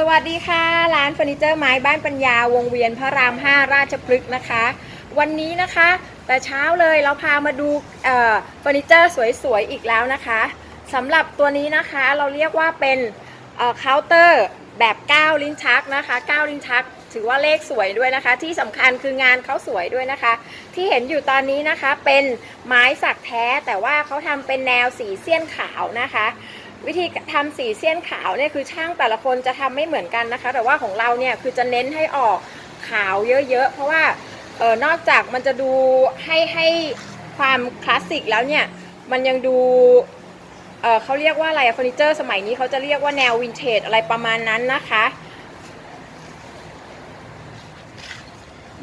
สวัสดีค่ะ ร้านเฟอร์นิเจอร์ไม้บ้านปัญญาวงเวียนพระราม 5 ราชพฤกษ์นะคะ วันนี้นะคะ แต่เช้าเลยเราพามาดูเฟอร์นิเจอร์สวยๆอีกแล้วนะคะสำหรับตัวนี้นะคะเราเรียกว่าเป็นเอ่อเคาน์เตอร์แบบ 9 ลิ้นชักนะคะ 9 ลิ้นชัก ถือว่าเลขสวยด้วยนะคะ ที่สำคัญคืองานเขาสวยด้วยนะคะ ที่เห็นอยู่ตอนนี้นะคะเป็นไม้สักแท้แต่ว่าเขาทำเป็นแนวสีเสี้ยนขาวนะคะ วิธีทำสีเสี้ยนขาวเนี่ยคือช่างแต่ละคนจะทำไม่เหมือนกันนะคะ แต่ว่าของเราเนี่ยคือจะเน้นให้ออกขาวเยอะๆ เพราะว่าเออนอกจากมันจะดูให้ให้ความคลาสสิกแล้วเนี่ยมันยังดูเออเขาเรียกว่าอะไรเฟอร์นิเจอร์สมัยนี้เขาจะเรียกว่าแนววินเทจอะไรประมาณนั้นนะคะ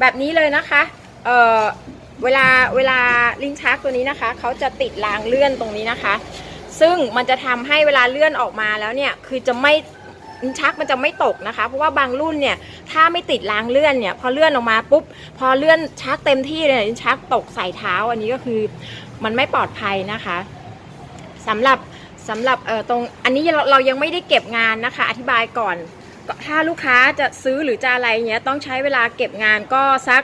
แบบนี้เลยนะคะเออเวลาเวลาลิ้นชักตัวนี้นะคะเขาจะติดรางเลื่อนตรงนี้นะคะ ซึ่งมันจะทำให้เวลาเลื่อนออกมาแล้วเนี่ยคือจะไม่ชักมันจะไม่ตกนะคะ เพราะว่าบางรุ่นเนี่ยถ้าไม่ติดรางเลื่อนเนี่ยพอเลื่อนออกมาปุ๊บพอเลื่อนชักเต็มที่เลยลิ้นชักตกใส่เท้าอันนี้ก็คือมันไม่ปลอดภัยนะคะสำหรับสำหรับเอ่อตรงอันนี้เราเรายังไม่ได้เก็บงานนะคะ อธิบายก่อนถ้าลูกค้าจะซื้อหรือจะอะไรเงี้ยต้องใช้เวลาเก็บงานก็สัก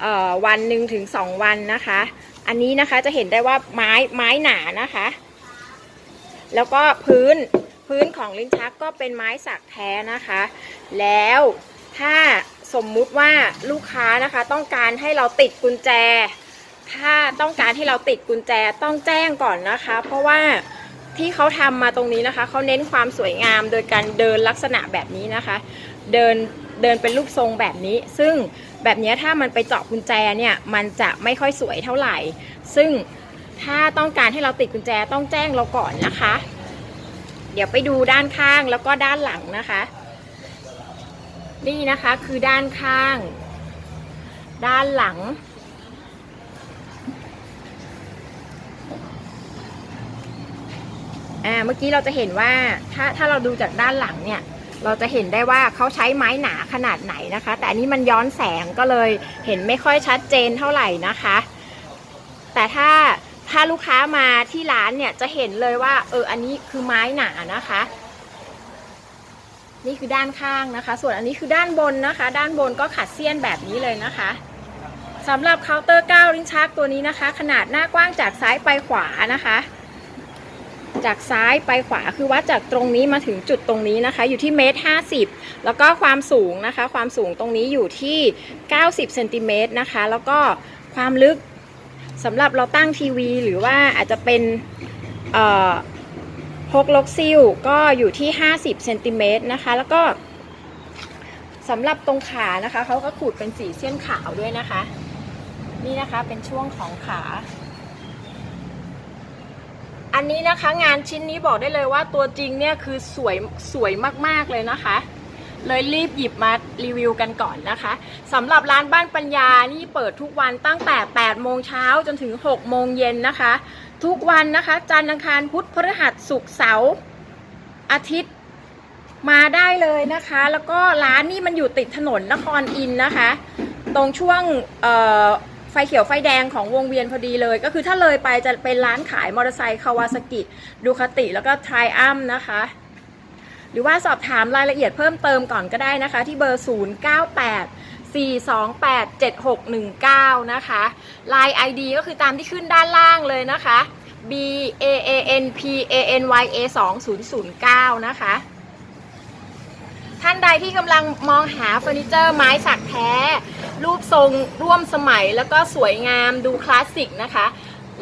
เอ่อวันหนึ่งถึงสองวันนะคะ อันนี้นะคะจะเห็นได้ว่าไม้ไม้หนานะคะ แล้วก็พื้นพื้นของลิ้นชักก็เป็นไม้สักแท้นะคะ แล้วถ้าสมมุติว่าลูกค้านะคะ ต้องการให้เราติดกุญแจ ถ้าต้องการให้เราติดกุญแจต้องแจ้งก่อนนะคะ เพราะว่าที่เขาทำมาตรงนี้นะคะ เขาเน้นความสวยงามโดยการเดินลักษณะแบบนี้นะคะ เดินเดินเป็นรูปทรงแบบนี้ ซึ่งแบบนี้ถ้ามันไปเจาะกุญแจเนี่ย มันจะไม่ค่อยสวยเท่าไหร่ ซึ่ง ถ้าต้องการให้เราติดกุญแจต้องแจ้งเราก่อนนะคะ เดี๋ยวไปดูด้านข้างแล้วก็ด้านหลังนะคะ นี่นะคะคือด้านข้าง ด้านหลัง อ่าเมื่อกี้เราจะเห็นว่าถ้าถ้าเราดูจากด้านหลังเนี่ยเราจะเห็นได้ว่าเขาใช้ไม้หนาขนาดไหนนะคะ แต่อันนี้มันย้อนแสงก็เลยเห็นไม่ค่อยชัดเจนเท่าไหร่นะคะ แต่ถ้า ถ้าลูกค้ามาที่ร้านเนี่ยจะเห็นเลยว่า เอออันนี้คือไม้หนานะคะ นี่คือด้านข้างนะคะ ส่วนอันนี้คือด้านบนนะคะ ด้านบนก็ขัดเสี้ยนแบบนี้เลยนะคะสำหรับเคาน์เตอร์ 9 ลิ้นชักตัวนี้นะคะ ขนาดหน้ากว้างจากซ้ายไปขวานะคะ จากซ้ายไปขวาคือวัดจากตรงนี้มาถึงจุดตรงนี้นะคะ อยู่ที่เมตรห้าสิบแล้วก็ความสูงนะคะ ความสูงตรงนี้อยู่ที่ 90เซนติเมตรนะคะ แล้วก็ความลึก สำหรับเราตั้งทีวี หรือว่าอาจจะเป็นเอ่อกลกซิลก็อยู่ที่ 50เซนติเมตรนะคะแล้วก็สำหรับตรงขานะคะเขาก็ขูดเป็นสีเส้นขาวด้วยนะคะ นี่นะคะเป็นช่วงของขา อันนี้นะคะงานชิ้นนี้บอกได้เลยว่าตัวจริงเนี่ยคือสวยสวยมากๆเลยนะคะ เลยรีบหยิบมารีวิวกันก่อนนะคะสำหรับร้านบ้านปัญญานี่เปิดทุกวันตั้งแต่ 8 โมงเช้าจนถึง 6 โมงเย็นนะคะ ทุกวันนะคะ จันทร์อังคารพุธพฤหัสศุกร์เสาร์อาทิตย์มาได้เลยนะคะ แล้วก็ร้านนี่มันอยู่ติดถนนนครอินนะคะ ตรงช่วงไฟเขียวไฟแดงของวงเวียนพอดีเลย ก็คือถ้าเลยไปจะเป็นร้านขายมอเตอร์ไซค์คาวาซากิดูคาติแล้วก็ไทรอัมนะคะ รือว่าสอบถามรายละเอียดเพิ่มเติมก่อนก็ได้นะคะ ที่เบอร์ 098 428 7619 นะคะ Line ID ก็คือตามที่ขึ้นด้านล่างเลยนะคะ B A A N P A N Y A 2009 นะคะ ท่านใดที่กำลังมองหาเฟอร์นิเจอร์ไม้สักแท้ รูปทรงร่วมสมัยแล้วก็สวยงามดูคลาสสิกนะคะ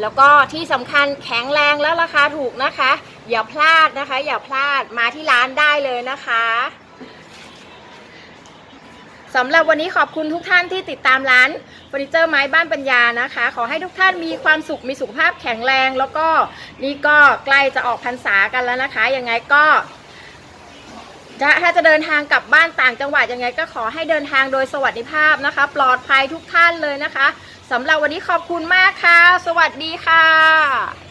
แล้วก็ที่สำคัญแข็งแรงและราคาถูกนะคะ อย่าพลาดนะคะ อย่าพลาดมาที่ร้านได้เลยนะคะสำหรับวันนี้ขอบคุณทุกท่านที่ติดตามร้านเฟอร์นิเจอร์ไม้บ้านปัญญานะคะ ขอให้ทุกท่านมีความสุขมีสุขภาพแข็งแรง แล้วก็นี่ก็ใกล้จะออกพรรษากันแล้วนะคะยังไงก็ถ้าจะเดินทางกลับบ้านต่างจังหวัดยังไงก็ขอให้เดินทางโดยสวัสดิภาพนะคะ ปลอดภัยทุกท่านเลยนะคะ สำหรับวันนี้ขอบคุณมากค่ะ สวัสดีค่ะ